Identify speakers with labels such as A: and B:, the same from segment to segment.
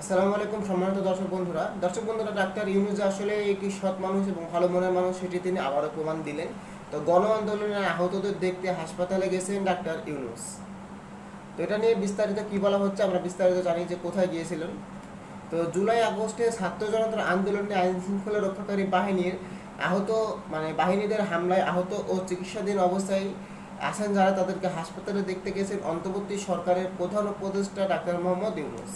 A: আসসালামু আলাইকুম সম্মানিত দর্শক বন্ধুরা। দর্শক বন্ধুরা, ডাক্তার ইউনুস আসলে একটি সৎ মানুষ এবং ভালো মনের মানুষ, সেটি তিনি আবারও প্রমাণ দিলেন। তো গণ আন্দোলনে আহতদের দেখতে হাসপাতালে গেছেন ডাক্তার ইউনুস। তো এটা নিয়ে বিস্তারিত কি বলা হচ্ছে, আমরা বিস্তারিত জানি যে কোথায় গিয়েছিলেন। তো জুলাই আগস্টে ছাত্র জনতার আন্দোলনে আইন শৃঙ্খলা রক্ষাকারী বাহিনীর আহত মানে বাহিনীদের হামলায় আহত ও চিকিৎসাধীন অবস্থায় আছেন যারা, তাদেরকে হাসপাতালে দেখতে গেছেন অন্তর্বর্তী সরকারের প্রধান উপদেষ্টা ডাক্তার মোহাম্মদ ইউনুস।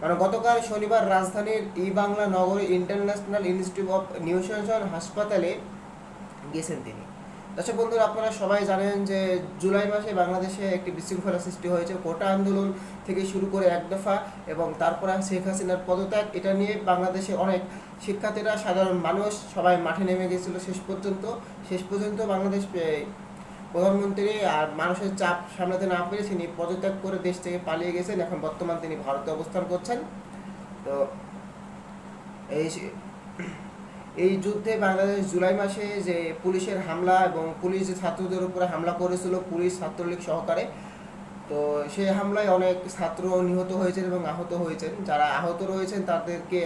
A: মানে গতকাল শনিবার রাজধানীর ই বাংলা নগরী ইন্টারন্যাশনাল ইনস্টিটিউট অফ নিউট্রিশন হাসপাতালে গেছেন তিনি। দর্শক বন্ধুরা, আপনারা সবাই জানেন যে জুলাই মাসে বাংলাদেশে একটি বিশৃঙ্খলা সৃষ্টি হয়েছে। কোটা আন্দোলন থেকে শুরু করে এক দফা এবং তারপরে শেখ হাসিনার পদত্যাগ, এটা নিয়ে বাংলাদেশে অনেক শিক্ষার্থীরা, সাধারণ মানুষ সবাই মাঠে নেমে গেছিল। শেষ পর্যন্ত শেষ পর্যন্ত বাংলাদেশ প্রধানমন্ত্রী আর মানুষের চাপ সামলাতে না পেরে তিনি পদত্যাগ করে দেশ থেকে পালিয়ে গেছেন। এখন বর্তমান তিনি ভারতে অবস্থান করছেন। তো এই এই যুদ্ধে বাংলাদেশ জুলাই মাসে যে পুলিশের হামলা এবং পুলিশ যে ছাত্রদের উপরে হামলা করেছিল, পুলিশ ছাত্রলীগ সহকারে, তো সেই হামলায় অনেক ছাত্র নিহত হয়েছেন এবং আহত হয়েছেন। যারা আহত রয়েছেন তাদেরকে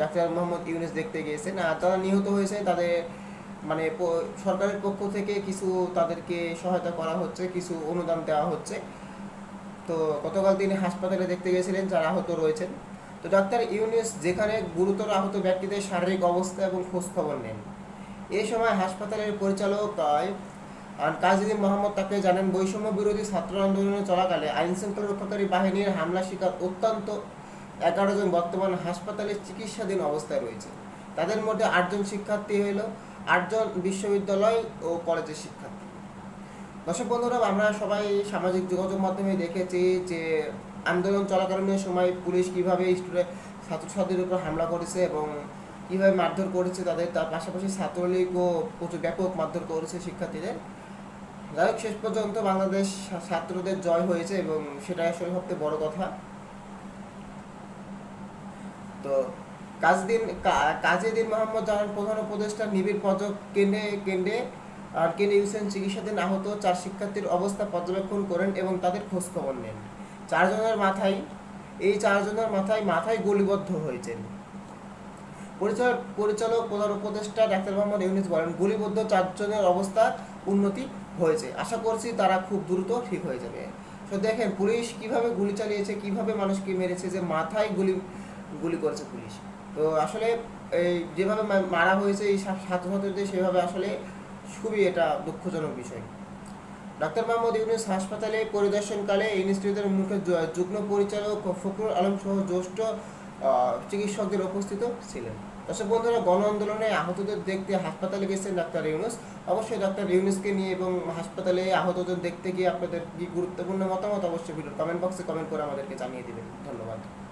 A: ডাক্তার মোহাম্মদ ইউনুস দেখতে গিয়েছেন। আর যারা নিহত হয়েছে তাদের মানে সরকারের পক্ষ থেকে কিছু তাদেরকে সহায়তা করা হচ্ছে, কিছু অনুদান দেওয়া হচ্ছে। তো গতকাল তিনি হাসপাতালে দেখতে গেছিলেন, যারা আহত রয়েছেন। তো ডাক্তার ইউনিস যেখানে গুরুতর আহত ব্যক্তিদের শারীরিক অবস্থা এবং খোঁজ খবর নেন। এ সময় হাসপাতালের পরিচালক কাজীদিন মোহাম্মদ তাকে জানেন, বৈষম্য বিরোধী ছাত্র আন্দোলনে চলাকালে আইন শৃঙ্খলা রক্ষাকারী বাহিনীর হামলা শিকার অত্যন্ত এগারো জন বর্তমান হাসপাতালে চিকিৎসাধীন অবস্থায় রয়েছে। তাদের মধ্যে আটজন শিক্ষার্থী হইল আটজন বিশ্ববিদ্যালয় ও কলেজের শিক্ষার্থী। দর্শক বন্ধুরা, আমরা সবাই সামাজিক যোগাযোগ মাধ্যমে দেখেছি যে আন্দোলন চলাকালীন সময় পুলিশ কীভাবে স্টুডেন্ট ছাত্রছাত্রীদের উপর হামলা করেছে এবং কীভাবে মারধর করেছে তাদের, তার পাশাপাশি ছাত্রলীগও প্রচুর ব্যাপক মারধর করেছে শিক্ষার্থীদের। যাই হোক, শেষ পর্যন্ত বাংলাদেশ ছাত্রদের জয় হয়েছে এবং সেটা আসলে সবচেয়ে বড় কথা। তো কাজদিন কাজীদিন মোহাম্মদ জানান প্রধান উপদেষ্টা নিবিড় পদক কেন্দ্রে কেন্দ্রে, আর কেন্দ্রে ইউসেন চিকিৎসাধীন আহত চার শিক্ষার্থীর অবস্থা পর্যবেক্ষণ করেন এবং তাদের খোঁজ খবর নেন। চারজনের মাথায়, এই চারজনের মাথায় মাথায় গুলিবদ্ধ হয়েছেন। পরিচালক পরিচালক প্রধান উপদেষ্টা ডাক্তার মোহাম্মদ ইউনিস বলেন, গুলিবদ্ধ চারজনের অবস্থা উন্নতি হয়েছে। আশা করছি তারা খুব দ্রুত ঠিক হয়ে যাবে। তো দেখেন, পুলিশ কীভাবে গুলি চালিয়েছে, কীভাবে মানুষকে মেরেছে যে মাথায় গুলি গুলি করেছে পুলিশ। তো আসলে এই যেভাবে মারা হয়েছে, এই ছাত্রছাত্রীদের সেভাবে আসলে খুবই এটা দুঃখজনক বিষয়। ডাক্তার মোহাম্মদ ইউনুস হাসপাতালে পরিদর্শনকালে ইনস্টিটিউটের মুখে য- যুগ্ম পরিচালক ফখরুল আলম সহ জ্যেষ্ঠ চিকিৎসকদের উপস্থিত ছিলেন। দর্শক বন্ধুরা, গণ আন্দোলনে আহতদের দেখতে হাসপাতালে গেছেন ডাক্তার ইউনুস। অবশ্যই ডাক্তার ইউনুসকে নিয়ে এবং হাসপাতালে আহতদের দেখতে গিয়ে আপনাদের কি গুরুত্বপূর্ণ মতামত অবশ্যই ভিডিও কমেন্ট বক্সে কমেন্ট করে আমাদেরকে জানিয়ে দিবেন। ধন্যবাদ।